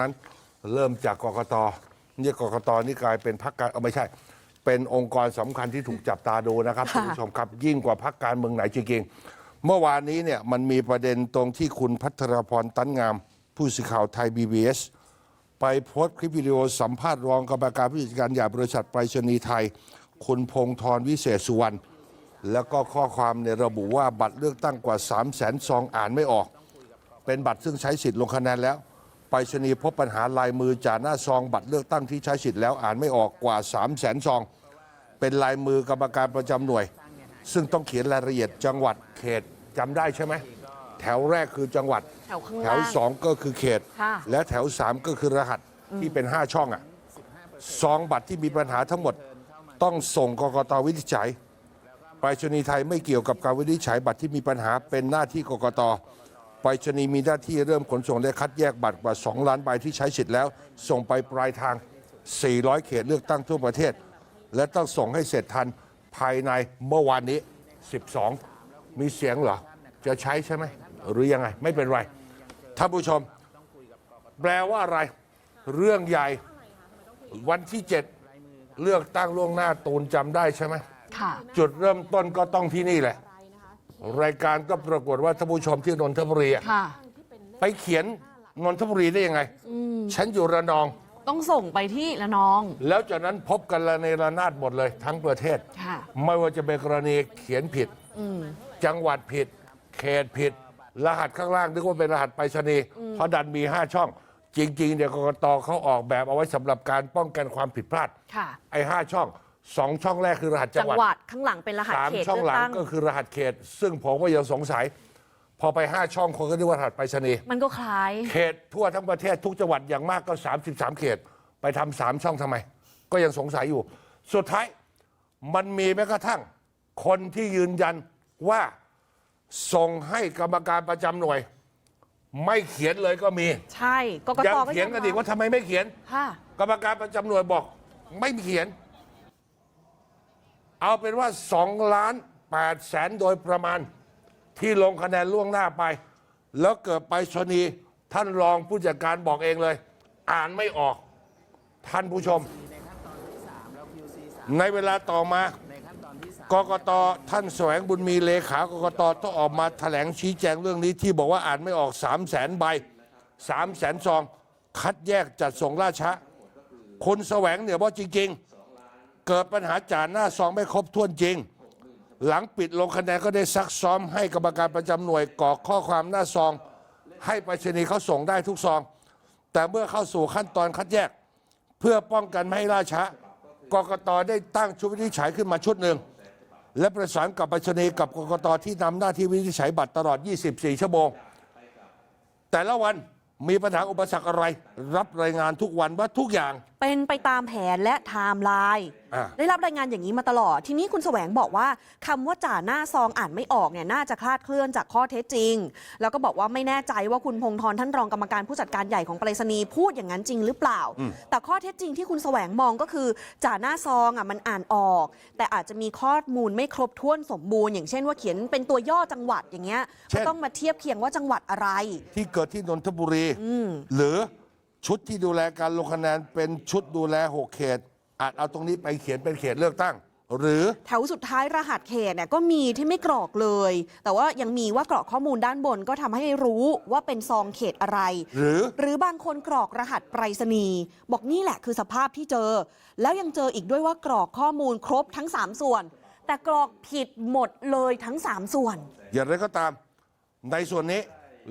นั้นเริ่มจากกกตเนี่ยกกตนี่กลายเป็นพรรคการเอาไม่ใช่ เป็นองค์กรสำคัญที่ถูกจับตาดูนะครับค่ะคุณผู้ชมครับยิ่งกว่าพรรคการเมืองไหนจริงๆเมื่อวานนี้เนี่ยมันมีประเด็นตรงที่คุณพัทรพรตั้นงาม ผู้สื่อข่าวไทย BBS ไปโพสต์คลิปวิดีโอสัมภาษณ์รองกรรมการผู้จัดการใหญ่บริษัทไปรษณีย์ไทย คุณพงธรวิเศษสุวรรณแล้วก็ข้อความในยระบุว่าบัตรเลือกตั้งกว่า 3 0 0แสนซองอ่านไม่ออก เป็นบัตรซึ่งใช้สิทธิ์ลงคะแนนแล้ว ไปรษณีย์พบปัญหาลายมือจ่าหน้าซองบัตรเลือกตั้งที่ใช้สิทธิ์แล้วอ่านไม่ออกกว่า 3 0 0แสนซอง เป็นลายมือกรรมการประจำหน่วย ซึ่งต้องเขียนรายละเอียดจังหวัดเขตจำได้ใช่ไหม แถวแรกคือจังหวัด แถวข้างแถล่างวสองก็คือเขต ค่ะ และแถวสามก็คือรหัสที่เป็น 5 ช่องอะซองบัตรที่มีปัญหาทั้งหมด ต้องส่งกกตวินิจฉัย ไปรษณีย์ไทยไม่เกี่ยวกับการวินิจฉัยบัตรที่มีปัญหาเป็นหน้าที่กกต ไปรษณีย์มีหน้าที่เริ่มขนส่งและคัดแยกบัตรกว่า 2 ล้านใบที่ใช้สิทธิ์แล้ว ส่งไปปลายทาง 400 เขตเลือกตั้งทั่วประเทศ และต้องส่งให้เสร็จทันภายในเมื่อวานนี้ 12 มีเสียงเหรอ จะใช้ใช่ไหม หรือยังไง ไม่เป็นไรท่านผู้ชม แปลว่าอะไร เรื่องใหญ่ วันที่ 7 เลือกตั้งล่วงหน้าตูนจำได้ใช่ไหมค่ะจุดเริ่มต้นก็ต้องที่นี่แหละ รายการก็ปรากฏว่าท่านผู้ชมที่นนทบุรีอะค่ะ ไปเขียนนนทบุรีได้ยังไง ฉันอยู่ระนอง ต้องส่งไปที่ละนอง แล้วจากนั้นพบกันระเนระนาดหมดเลย ทั้งประเทศ ค่ะ ไม่ว่าจะเป็นกรณีเขียนผิด จังหวัดผิด เขตผิด รหัสข้างล่างนึกว่าเป็นรหัสไปรษณีย์เพราะดันมี 5 ช่อง จริง ๆ เดี๋ยวกกตเขาออกแบบเอาไว้สำหรับการป้องกันความผิดพลาด ค่ะ ไอ้ห้าช่อง สองช่องแรกคือรหัสจัจังงหวัดหวัดข้างหลังเป็นรหัสสามเขตช่องเลือหลังกตั้งก็คือรหัสเขต ซึ่งผมก็ยังสงสัย พอไปห้าช่องคนก็นึกว่ารหัสไปรษณีย์มันก็คล้าย เขตทั่วทั้งประเทศทุกจังหวัดอย่างมากก็ 33 เขต ไปทำสามช่องทำไม ก็ยังสงสัยอยู่ สุดท้ายมันมีแม้กระทั่ง คนที่ยืนยันว่าส่งให้กรรมการประจำหน่วย ไม่เขียนเลยก็มีใช่กกยัตงก็เถียงกันอีกว่าทำไมไม่เขียน ค่ะ กรรมการประจำหน่วยบอกไม่เขียน เอาเป็นว่า2ล้าน8แสนโดยประมาณที่ลงคะแนนล่วงหน้าไป แล้วเกิดไปชนีท่านรองผู้จัดการบอกเองเลย อ่านไม่ออก ท่านผู้ชม ในเวลาต่อมากกตท่านแสวงบุญมีเลขากกตต้องออกมาแถลงชี้แจงเรื่องนี้ที่บอกว่าอ่านไม่ออก3 0 0แสนใบ3 0 0แสนซอง คัดแยกจัดส่งล่าช้าคนแสวงเนี่ยว่าจริง ๆ เกิดปัญหาจ่าหน้าซองไม่ครบถ้วนจริง หลังปิดลงคะแนนก็ได้ซักซ้อมให้กรรมการประจำหน่วยกรอกข้อความหน้าซอง ให้ไปรษณีย์เขาส่งได้ทุกซอง แต่เมื่อเข้าสู่ขั้นตอนคัดแยก เพื่อป้องกันไม่ให้ล่าช้ากกตได้ตั้งชุดวินิจฉัยขึ้นมาชุดหนึ่ง และประสานกับไปรษณีย์กับกกตที่นำหน้าที่วินิจฉัยบัตรตลอด 24 ชั่วโมง แต่ละวันมีปัญหาอุปสรรคอะไร รับรายงานทุกวันว่าทุกอย่าง เป็นไปตามแผนและไทม์ไลน์ได้รับรายงานอย่างนี้มาตลอด ทีนี้คุณแสวงบอกว่าคำว่าจ่าหน้าซองอ่านไม่ออกเนี่ยน่าจะคลาดเคลื่อนจากข้อเท็จจริง แล้วก็บอกว่าไม่แน่ใจว่าคุณพงธรท่านรองกรรมการผู้จัดการใหญ่ของไปรษณีย์พูดอย่างนั้นจริงหรือเปล่า แต่ข้อเท็จจริงที่คุณแสวงมองก็คือจ่าหน้าซองอะมันอ่านออก แต่อาจจะมีข้อมูลไม่ครบถ้วนสมบูรณ์ อย่างเช่นว่าเขียนเป็นตัวย่อจังหวัดอย่างเงี้ยเช่ก็นต้องมาเทียบเคียงว่าจังหวัดอะไร ที่เกิดที่นนทบุรีหรือชุดที่ดูแลการลงคะแนนเป็นชุดดูแลหกเขต อาจเอาตรงนี้ไปเขียนเป็นเขตเลือกตั้ง หรือ แถวสุดท้ายรหัสเขตเนี่ยก็มีที่ไม่กรอกเลย แต่ว่ายังมีว่ากรอกข้อมูลด้านบนก็ทำให้รู้ว่าเป็นซองเขตอะไร หรือ หรือบางคนกรอกรหัสไปรษณีย์บอกนี่แหละคือสภาพที่เจอ แล้วยังเจออีกด้วยว่ากรอกข้อมูลครบทั้ง 3 ส่วน แต่กรอกผิดหมดเลยทั้ง 3 ส่วน อย่างไรก็ตาม ในส่วนนี้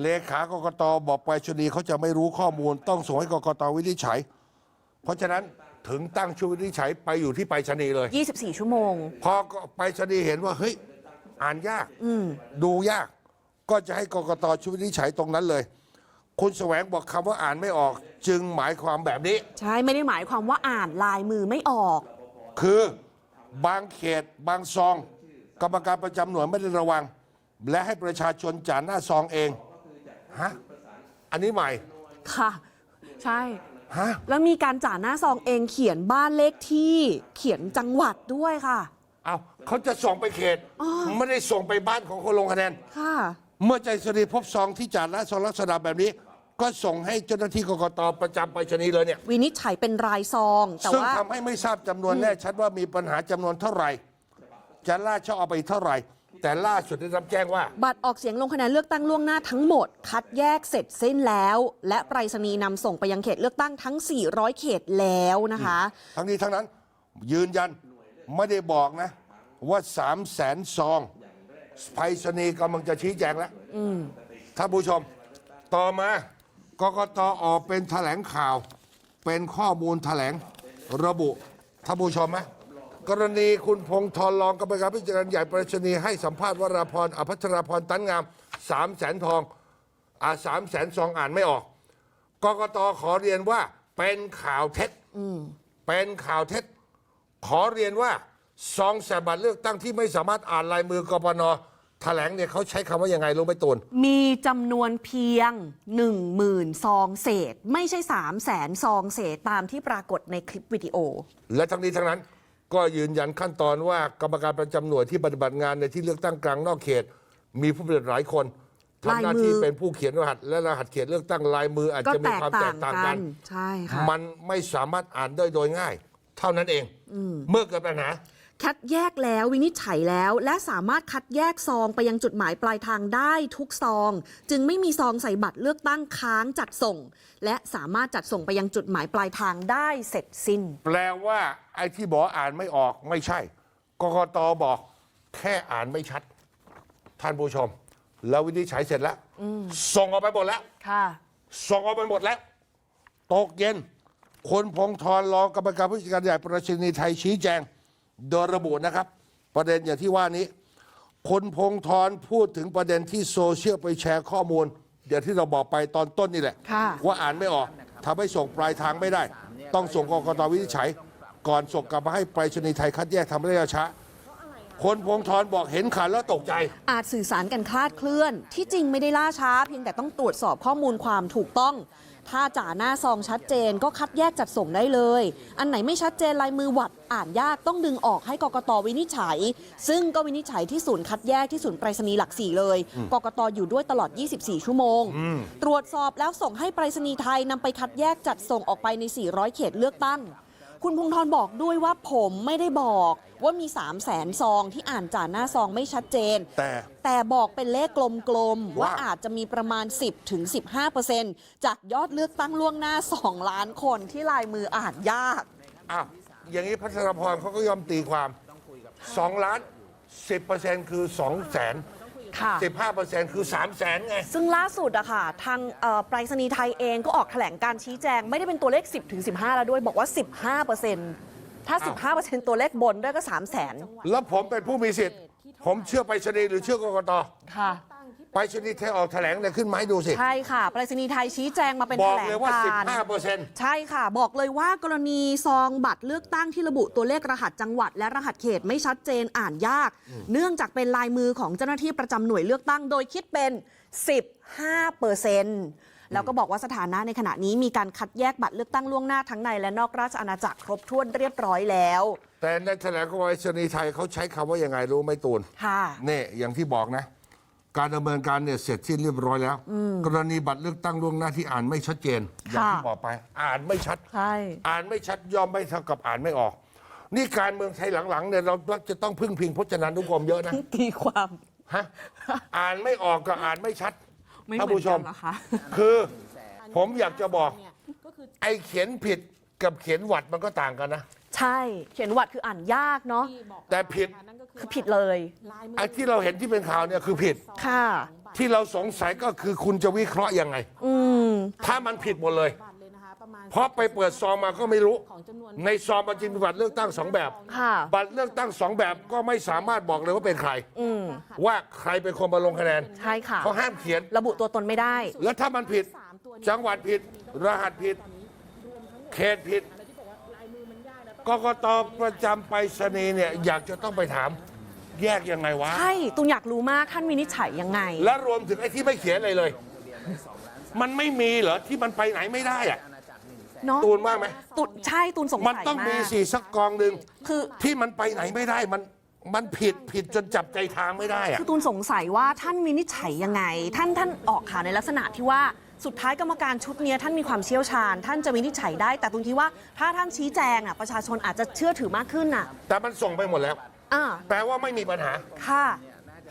เลขากกตบอกไปรษณีย์เขาจะไม่รู้ข้อมูลต้องส่งให้กกตวินิจฉัย เพราะฉะนั้น ถึงตั้งชุดวินิจฉัยไปอยู่ที่ไปรษณีย์เลย 24 ชั่วโมง พอไปรษณีย์เห็นว่าเฮ้ยอ่านยากดูยาก ก็จะให้กกตชุดวินิจฉัยตรงนั้นเลย คุณแสวงบอกคำว่าอ่านไม่ออก จึงหมายความแบบนี้ ใช่ ไม่ได้หมายความว่าอ่านลายมือไม่ออก คือบางเขตบางซอง กรรมการประจำหน่วยไม่ได้ระวัง และให้ประชาชนจ่าหน้าซองเองฮะอันนี้ใหม่ค่ะ ใช่ ฮะ แล้วมีการจ่าหน้าซองเองเขียนบ้านเลขที่เขียนจังหวัดด้วยค่ะ เอาเขาจะส่งไปเขต อ๋อ ไม่ได้ส่งไปบ้านของคนลงคะแนน ค่ะ เมื่อใจสรีพบซองที่จ่าหน้าซองลักษณะแบบนี้ ก็ส่งให้เจ้าหน้าที่กกตประจำไปรษณีย์เลยเนี่ย วินิจฉัยเป็นรายซอง แต่ซึ่งว่า ทำให้ไม่ทราบจำนวนแน่ชัดว่ามีปัญหาจำนวนเท่าไหร่ จะล่าช่อเอาไปเท่าไหร่ แต่ล่าสุดได้รับแจ้งว่า บัตรออกเสียงลงคะแนนเลือกตั้งล่วงหน้าทั้งหมด คัดแยกเสร็จสิ้นแล้ว และไปรษณีย์นำส่งไปยังเขตเลือกตั้งทั้ง 400 เขตแล้วนะคะ ทั้งนี้ทั้งนั้นยืนยันไม่ได้บอกนะ ว่าสามแสนซองไปรษณีย์กำลังจะชี้แจงแล้วท่านผู้ชม ต่อมากกตออกเป็นแถลงข่าว เป็นข้อมูลแถลงระบุท่านผู้ชมไหม กรณีคุณพงษ์ทรรองกรรมการผู้จัดการใหญ่ไปรษณีย์ให้สัมภาษณ์วราพรอภัชราพรตันงามสามแสนทองอ่าสามแสนซองอ่านไม่ออกกกตขอเรียนว่าเป็นข่าวเท็จเป็นข่าวเท็จ ขอเรียนว่าซองแสบบัตรเลือกตั้งที่ไม่สามารถอ่านลายมือกปนแถลงเนี่ยเขาใช้คำว่ายังไงรู้ไหมตูนมีจำนวนเพียง 1 0,000 ซองเศษ ไม่ใช่ 3 0 0แสนซองเศษตามที่ปรากฏในคลิปวิดีโอ และทั้งนี้ทั้งนั้น ก็ยืนยันขั้นตอนว่ากรรมการประจำหน่วยที่ปฏิบัติงานในที่เลือกตั้งกลางนอกเขต มีผู้ปฏิบัติหลายคนทำหน้าที่ลายมือ เป็นผู้เขียนรหัส และรหัสเขตเลือกตั้งลายมืออาจก็จะมีแตกความแตต่ากงต่างกักันน ใช่ค่ะ มันไม่สามารถอ่านได้โดยง่าย เท่านั้นเอง เมื่อเกิดปัญหา คัดแยกแล้ววินิจฉัยแล้ว และสามารถคัดแยกซองไปยังจุดหมายปลายทางได้ทุกซอง จึงไม่มีซองใส่บัตรเลือกตั้งค้างจัดส่ง และสามารถจัดส่งไปยังจุดหมายปลายทางได้เสร็จสิ้น แปลว่าไอ้ที่บอกอ่านไม่ออกไม่ใช่กกตบอก แค่อ่านไม่ชัด ท่านผู้ชม แล้ววินิจฉัยเสร็จแล้วส่งออกไปหมดแล้วค่ะส่งออกไปหมดแล้วตกเย็นคนพงษ์ธรรองกรรมการผู้จัดการใหญ่ประชานีไทยชี้แจง โดยระบุนะครับ ประเด็นอย่างที่ว่านี้คนพงษ์ธรพูดถึงประเด็นที่โซเชียลไปแชร์ข้อมูลอย่างที่เราบอกไปตอนต้นนี่แหละ ค่ะ ว่าอ่านไม่ออกทำให้ส่งปลายทางไม่ได้ ต้องส่งกกตวินิจฉัย ก่อนส่งกลับมาให้ไปรษณีย์ไทยคัดแยกทำระยะช้าคนพงษ์ธรบอกเห็นข่าวแล้วตกใจ อาจสื่อสารกันคลาดเคลื่อน ที่จริงไม่ได้ล่าช้า เพียงแต่ต้องตรวจสอบข้อมูลความถูกต้อง ถ้าจ่าหน้าซองชัดเจนก็คัดแยกจัดส่งได้เลย อันไหนไม่ชัดเจนลายมือหวัดอ่านยากต้องดึงออกให้กกตวินิจฉัย ซึ่งก็วินิจฉัยที่ศูนย์คัดแยกที่ศูนย์ไปรษณีย์หลักสี่เลย กกตอยู่ด้วยตลอด 24 ชั่วโมง ตรวจสอบแล้วส่งให้ไปรษณีย์ไทยนำไปคัดแยกจัดส่งออกไปใน 400 เขตเลือกตั้ง คุณพงษ์ธรบอกด้วยว่าผมไม่ได้บอกว่ามี 3 0 0แสนซองที่อ่านจ่าหน้าซองไม่ชัดเจน แต่แต่บอกเป็นเลขกลมๆ ว่าว่าอาจจะมีประมาณ 10ถึง15จากยอดเลือกตั้งล่วงหน้า 2 ล้านคนที่ลายมืออ่านยากอ้าวอย่างนี้พัชรพรเขาก็ยอมตีความ 2 ล้าน 10%คือ2แสน ค่ะ 15%คือ3แสนไง ซึ่งล่าสุดอะค่ะ ทางเอ่อไปรษณีย์ไทยเองก็ออกแถลงการชี้แจง ไม่ได้เป็นตัวเลข 10ถึง15 แล้วด้วยบอกว่า 15 ถ้า15 ตัวเลขบนด้วยก็ 3 0 0แสนแล้วผมเป็นผู้มีสิทธิ์ ผมเชื่อไปรษณีย์หรือเชื่อกกต ค่ะ ไปรษณีย์ไทยออกแถลงเนี่ยขึ้นมาให้ดูสิ ใช่ค่ะไปรษณีย์ไทยชี้แจงมาเป็นบแถอกลงเลยว่า การณ์15%ใช่ค่ะ บอกเลยว่ากรณีซองบัตรเลือกตั้งที่ระบุตัวเลขรหัสจังหวัด และรหัสเขตไม่ชัดเจนอ่านยาก เนื่องจากเป็นลายมือของเจ้าหน้าที่ประจำหน่วยเลือกตั้งโดยคิดเป็น 15เปอร์เซ็นต์แล้วก็บอกว่าสถานะในขณะนี้มีการคัดแยกบัตรเลือกตั้งล่วงหน้าทั้งในและนอกราชอาณาจักรครบถ้วนเรียบร้อยแล้วแต่ในแถลงของไปรษณีย์ไทยเขาใช้คำว่ายังไงรู้ไหมตูน ค่ะ นี่อย่างที่บอกนะ การดำเนินการเนี่ยเสร็จสิ้นเรียบร้อยแล้ว กรณีบัตรเลือกตั้งล่วงหน้าที่อ่านไม่ชัดเจน อย่างที่บอกไป อ่านไม่ชัด ใช่ อ่านไม่ชัดย่อมไม่เท่ากับอ่านไม่ออก นี่การเมืองไทยหลังๆเนี่ยเรามักจะต้องพึ่งพิงพจนานุกรมเยอะนะตีความฮะอ่านไม่ออกกับอ่านไม่ชัดไม่เหท่านมือนผู้ชกัมนเหรอคะคือผมอยากจะบอก ไอ้เขียนผิดกับเขียนหวัดมันก็ต่างกันนะ ใช่เขียนวัดคืออ่านยากเนาะแต่ผิดคือผิดเลยไอ้ที่เราเห็นที่เป็นข่าวเนี่ยคือผิดค่ะ ที่เราสงสัยก็คือคุณจะวิเคราะห์ยังไง อืมถ้ามันผิดหมดเลยเพราะไปเปิดซองมาก็ไม่รู้ ในซองมันจริงมีบัตรเลือกตั้งสองแบบค่ะบัตรเลือกตั้งสองแบบก็ไม่สามารถบอกเลยว่าเป็นใครอืมว่าใครเป็นคนมาลงคะแนนใช่ค่ะเขาห้ามเขียนระบุตัวตนไม่ได้ แล้วถ้ามันผิด จังหวัดผิด รหัสผิด เขตผิด กกตประจำไปรษณีย์เนี่ยอยากจะต้องไปถามแยกยังไงวะ ใช่ตุนอยากรู้มากท่านวินิจฉัยยังไง และรวมถึงไอ้ที่ไม่เขียนอะไรเลย มันไม่มีเหรอที่มันไปไหนไม่ได้อะเนาะตูนว่าไหมตุนใช่ตุนสงมันสัยต้องมีมาก สี่สักกองหนึ่งคือ ที่มันไปไหนไม่ได้มันมันผิดผิดจนจับใจทางไม่ได้อะ คือตูนสงสัยว่าท่านวินิจฉัยยังไง ท่านท่านออกข่าวในลักษณะที่ว่า สุดท้ายกรรมการชุดเนี้ยท่านมีความเชี่ยวชาญ ท่านจะวินิจฉัยได้ แต่ตรงที่ว่าถ้าท่านชี้แจงอะประชาชนอาจจะเชื่อถือมากขึ้นน่ะแต่มันส่งไปหมดแล้วอ่าแปลว่าไม่มีปัญหา ค่ะ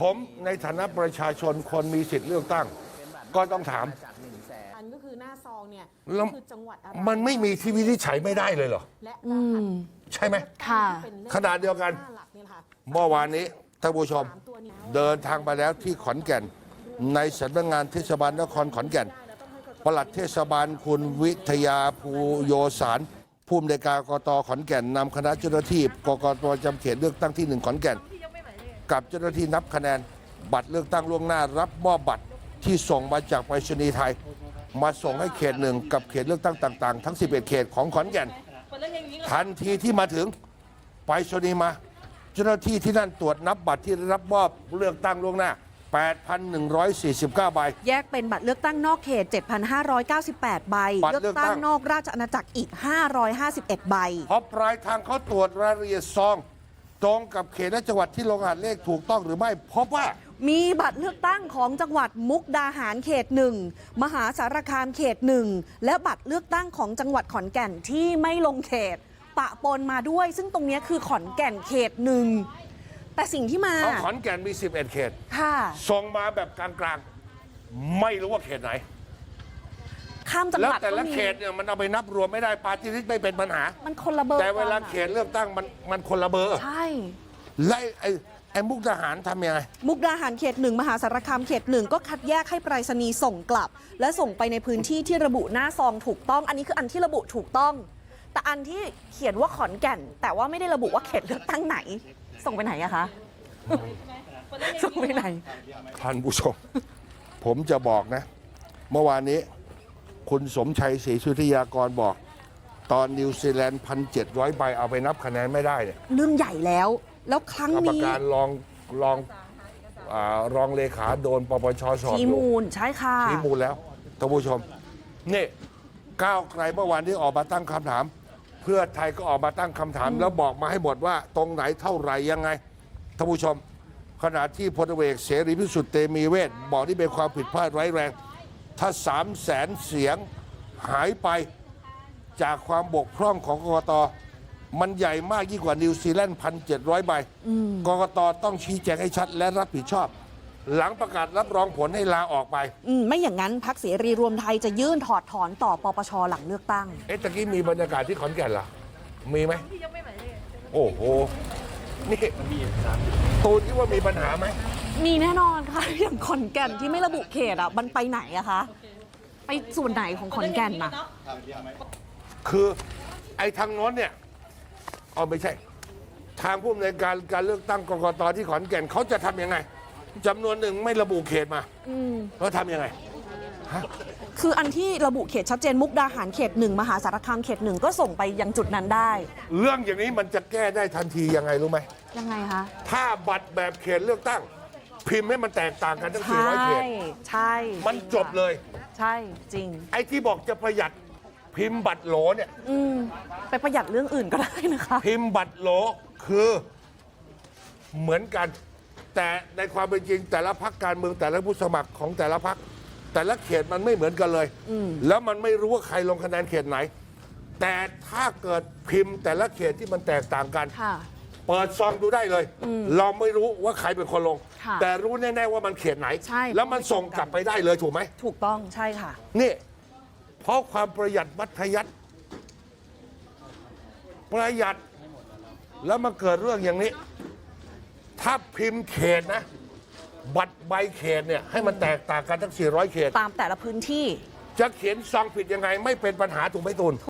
ผมในฐานะประชาชนคนมีสิทธิ์เลือกตั้ง ก็ต้องถาม อันก็คือหน้าซองเนี่ยแล้ว คือจังหวัดอะไรมันไม่มีที่วินิจฉัยไม่ได้เลยเหรอ และอืมใช่ไหม ค่ะ เป็นเลขขนาดเดียวกันห้าหลักเนี่ยนะคะเมื่อวานนี้ท่านผู้ชมสามตัวนี้เดินทางไปแล้วที่ขอนแก่น ในสำนักงานเทศบาลนครขอนแก่น ปลัดเทศบาลคุณวิทยาภูโยสารผู้อำนวยการกกตขอนแก่นนำคณะเจ้าหน้าที่กกตจำเขตเลือกตั้งที่หนึ่งขอนแก่น กับเจ้าหน้าที่นับคะแนน บัตรเลือกตั้งล่วงหน้า รับมอบบัตรที่ส่งมาจากไปรษณีย์ไทย มาส่งให้เขตหนึ่งกับเขตเลือกตั้งต่าง ๆ ทั้ง 11 เขตของขอนแก่น ทันทีที่มาถึงไปรษณีย์มา เจ้าหน้าที่ที่นั่นตรวจนับบัตรที่ได้รับมอบเลือกตั้งล่วงหน้า 8,149 ใบ แยกเป็นบัตรเลือกตั้งนอกเขต 7,598 ใบ บัตรเลือกเลือกตั้ตั้ง งนอกราชอาณาจักรอีก 551 ใบเพราะปลายทางเขาตรวจรายละเอียดซอง ตรงกับเขตและจังหวัดที่ลงรหัสเลขถูกต้องหรือไม่ พบว่า มีบัตรเลือกตั้งของจังหวัดมุกดาหารเขตหนึ่งมหาสารคามเขตหนึ่งและบัตรเลือกตั้งของจังหวัดขอนแก่นที่ไม่ลงเขต ปะปนมาด้วย ซึ่งตรงเนี้ยคือขอนแก่นเขตหนึ่ง แต่สิ่งที่มาเขาขอนแก่นมี 11 เขต ค่ะ ส่งมาแบบกลางๆ ไม่รู้ว่าเขตไหน ข้ามจังแล้วหวัดแต่ก็ละมีเขตเนี่ยมันเอาไปนับรวมไม่ได้ปาร์ตี้ลิสต์ไม่เป็นปัญหา มันคนละเบอร์แต่เวลากันอะเขตเลือกตั้งมันมันคนละเบอร์ใช่ไล่ไอ้ไอ้มุกทหารทำยังไง มุกดาหารเขตหนึ่งมหาสารคามเขตหนึ่งก็คัดแยกให้ไปรษณีย์ส่งกลับ และส่งไปในพื้นที่ที่ระบุหน้าซองถูกต้อง อันนี้คืออันที่ระบุถูกต้อง แต่อันที่เขียนว่าขอนแก่น แต่ว่าไม่ได้ระบุว่าเขตเลือกตั้งไหน ส่งไปไหนอะคะส่งไปไหน ท่านผู้ชม ผมจะบอกนะ เมื่อวานนี้ คุณสมชัยศรีสุธิยากรบอก ตอนนิวซีแลนด์พันเจ็ดร้อยใบเอาไปนับคะแนนไม่ได้เนี่ยเรื่องใหญ่แล้ว แล้วครั้งกรรมนี้การรองรองอารองเลขาโดนปปชสอบชี้อยู่มูลใช่ค่ะชี้มูลแล้วท่านผู้ชมนี่ก้าวไกลเมื่อวานที่ออกมาตั้งคำถาม เพื่อไทยก็ออกมาตั้งคำถาม แล้วบอกมาให้หมดว่าตรงไหนเท่าไหร่ยังไงท่านผู้ชม ขณะที่พลเอกเสรีพิสุทธิ์เตมีเวทบอกที่เป็นความผิดพลาดร้ายแรง ถ้าสามแสนเสียงหายไปจากความบกพร่องของกกตมันใหญ่มากยิ่งกว่านิวซีแลนด์พันเจ็ดร้อยใบกกตต้องชี้แจงให้ชัดและรับผิดชอบ หลังประกาศรับรองผลให้ลาออกไป อืมไม่อย่างนั้นพักเสรีรวมไทยจะยื่นถอดถอนต่อปปชหลังเลือกตั้ง เอ๊ะตะกี้มีบรรยากาศที่ขอนแก่นเหรอ มีไหม โอ้โห นี่ตูนที่ว่ามีปัญหาไหม มีแน่นอนค่ะ อย่างขอนแก่นที่ไม่ระบุเขตอะมันไปไหนอะคะไปส่วนไหนของขอนแก่นน่ะคือไอ้ทางโน้นเนี่ยเอาไม่ใช่ ทางผู้อำนวยการการเลือกตั้งกกตที่ขอนแก่นเขาจะทำยังไง จำนวนหนึ่งไม่ระบุเขตมาแล้วทำยังไงคืออันที่ระบุเขตชัดเจนมุกดาหารเขตหนึ่งมหาสารคามเขตหนึ่งก็ส่งไปยังจุดนั้นได้ เรื่องอย่างนี้มันจะแก้ได้ทันทียังไงรู้ไหม ยังไงคะ ถ้าบัตรแบบเขตเลือกตั้ง พิมพ์ให้มันแตกต่างกันทั้ง ใช่400 เขตใช่มันจบเลย ใช่จริง ไอ้ที่บอกจะประหยัดพิมพ์บัตรโหลเนี่ย อืม ไปประหยัดเรื่องอื่นก็ได้นะคะ พิมพ์บัตรโหลคือเหมือนกัน แต่ในความเป็นจริงแต่ละพักการเมืองแต่ละผู้สมัครของแต่ละพัก แต่ละเขตมันไม่เหมือนกันเลย แล้วมันไม่รู้ว่าใครลงคะแนนเขตไหน แต่ถ้าเกิดพิมพ์แต่ละเขตที่มันแตกต่างกัน ค่ะ เปิดซองดูได้เลย เราไม่รู้ว่าใครเป็นคนลง ค่ะแต่รู้แน่ๆว่ามันเขตไหน ใช่ แล้วมันส่งกลับไปได้เลยถูกไหม ถูกต้องใช่ค่ะ นี่เพราะความประหยัดมัธยัติประหยัดแล้วมาเกิดเรื่องอย่างนี้ ถ้าพิมพ์เขตนะ บัตรใบเขตเนี่ยให้มันแตกต่างกันทั้ง 400 เขต ตามแต่ละพื้นที่ จะเขียนซองผิดยังไงไม่เป็นปัญหาถูกไหมตูน